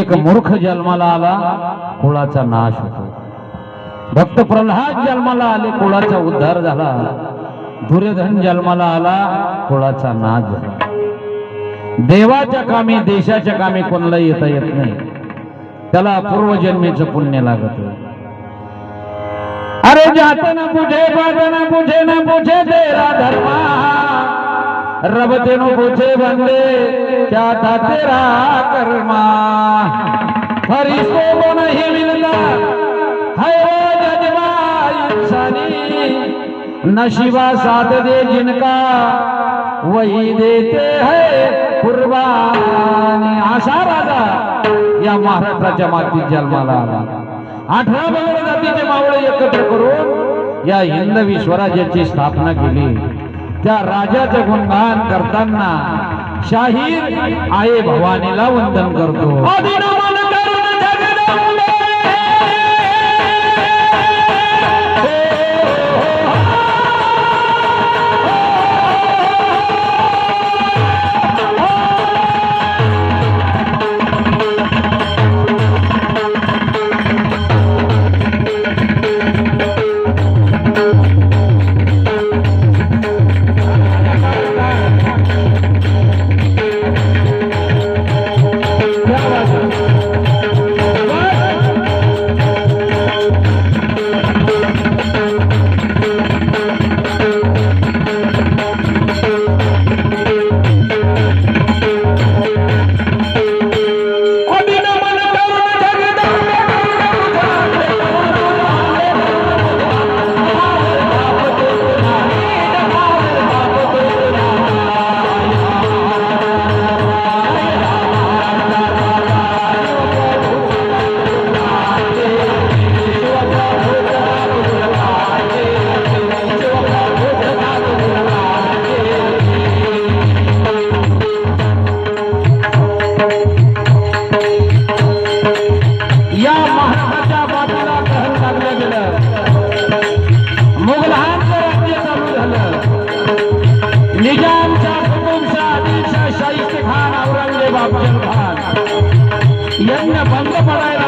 एक मूर्ख जन्माला आला कुळाचा नाश होतो. भक्त प्रल्हाद जन्माला आले कुळाचा उद्धार झाला. दुर्योधन जन्माला आला कुळाचा नाश झाला. देवाच्या कामी देशाच्या कामी कोणाला येता येत नाही. त्याला पूर्वजन्मीचं पुण्य लागत अरे जात न बुझे बात ना बुझे बुझे तेरा धर्मा. रब तेनो पूछे बंदे क्या था तेरा कर्मा। फरिश्तों को नहीं मिलता है वो जज्बा इंसानी। नशिबा साथ दे जिनका वही देते है कुर्बानी। आशा राजा या महाराष्ट्राच्या मातीत जन्माला आला। अठरा बंगाल जातीचे मावळे एकत्र करून या हिंदवी स्वराज्याची स्थापना केली. त्या राजाचं गुणगान करताना शाहीर आई भवानीला वंदन करतो. என்ன பந்தப்படாத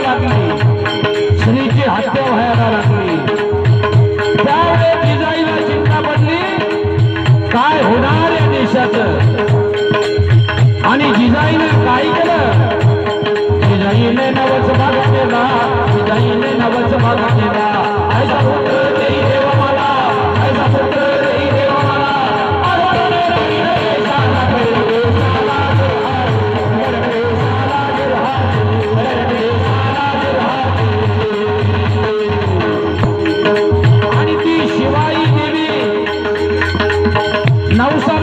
나우사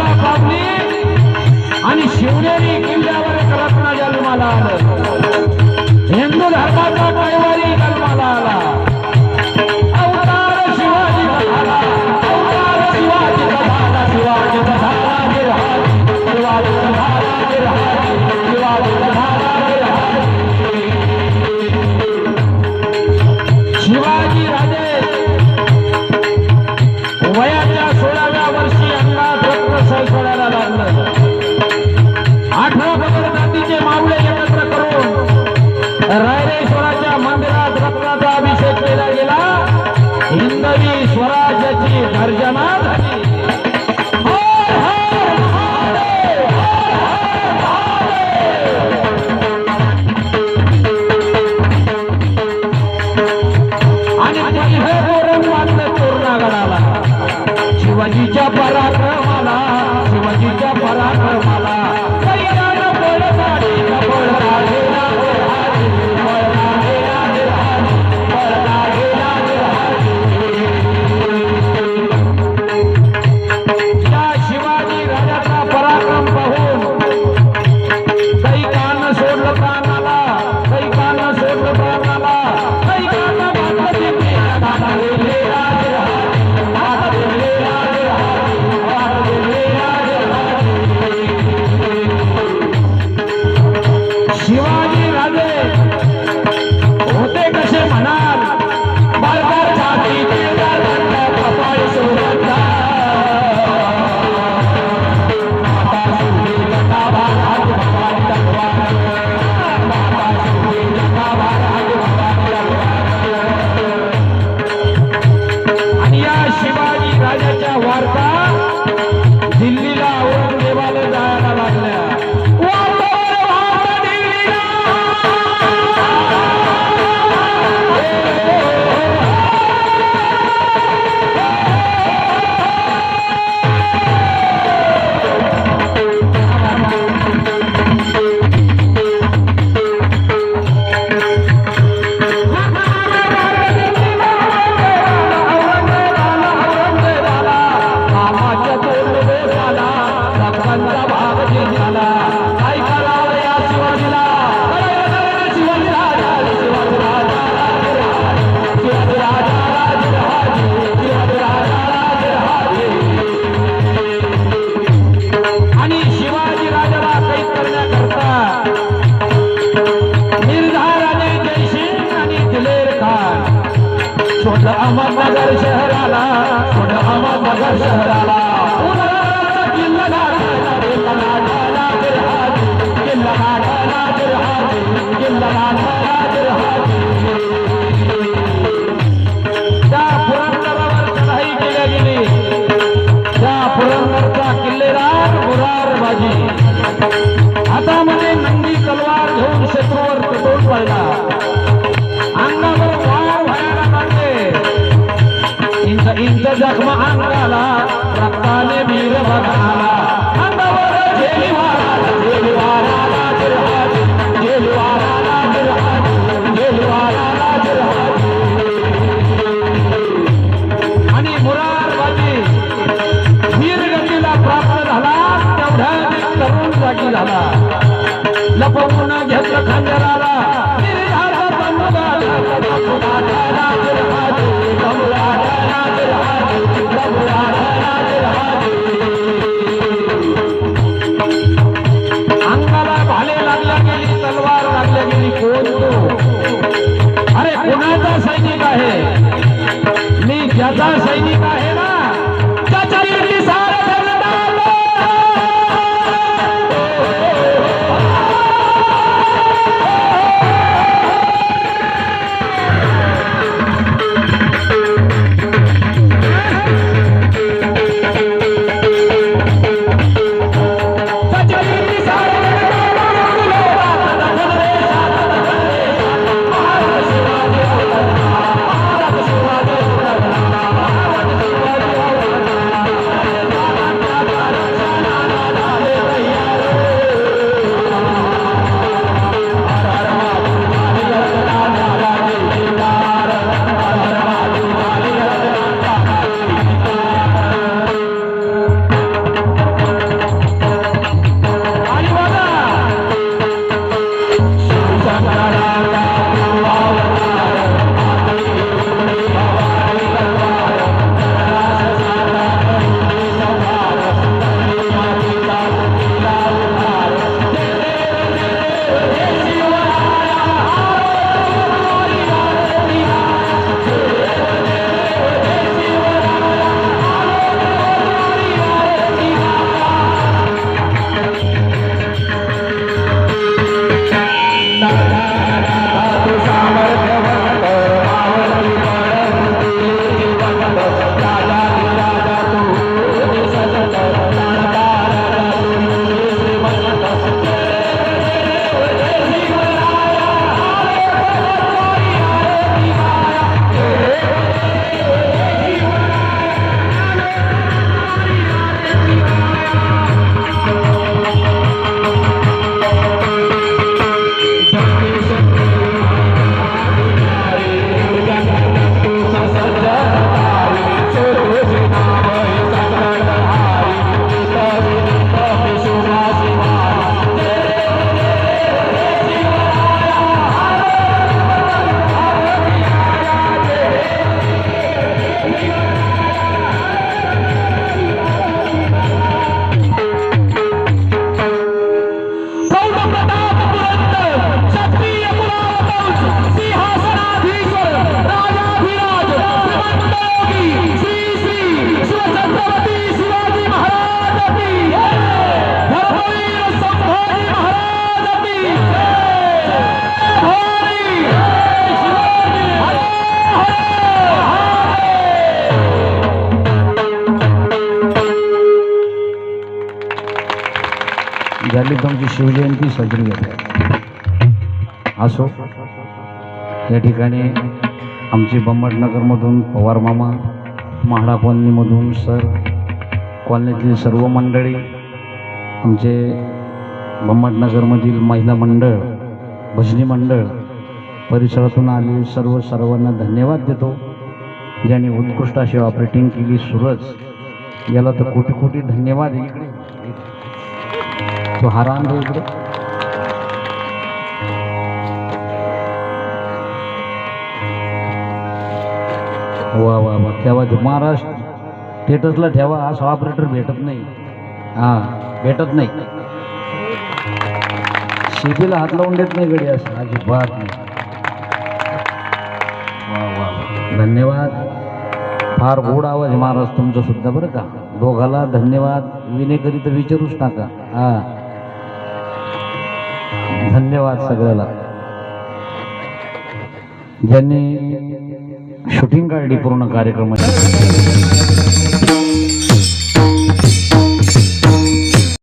अहमदनगर शहराला पुढे अहमदनगर शहराला. किल्ला नाठाला किल्ला नाठाला किल्ला नाठाला किल्ला नाठाला झाली शिवजयंती साजरी होते असो. या ठिकाणी आमची बंबटनगरमधून पवार मामा म्हाडा कॉलनीमधून सर कॉलनीतील सर्व मंडळी आमचे बंबटनगरमधील महिला मंडळ भजनी मंडळ परिसरातून आले सर्व सर्वांना धन्यवाद देतो. ज्यांनी उत्कृष्ट अशी ऑपरेटिंग केली सूरज याला तर कोटी कोटी धन्यवाद इकडे तो हारा रे इकडे वा वा वा ठेवा महाराष्ट्र स्टेटसला ठेवा असा ऑपरेटर भेटत नाही. हा भेटत नाही. शेतीला हात लावून देत नाही गडी असं. अजिबात नाही. वा वा धन्यवाद. फार गोड आवाज महाराज तुमचा सुद्धा बरं का. दोघाला धन्यवाद. विनेकरी तर विचारूच नका. हा. धन्यवाद सगळ्याला. ज्यांनी शूटिंग काढली पूर्ण कार्यक्रमाची.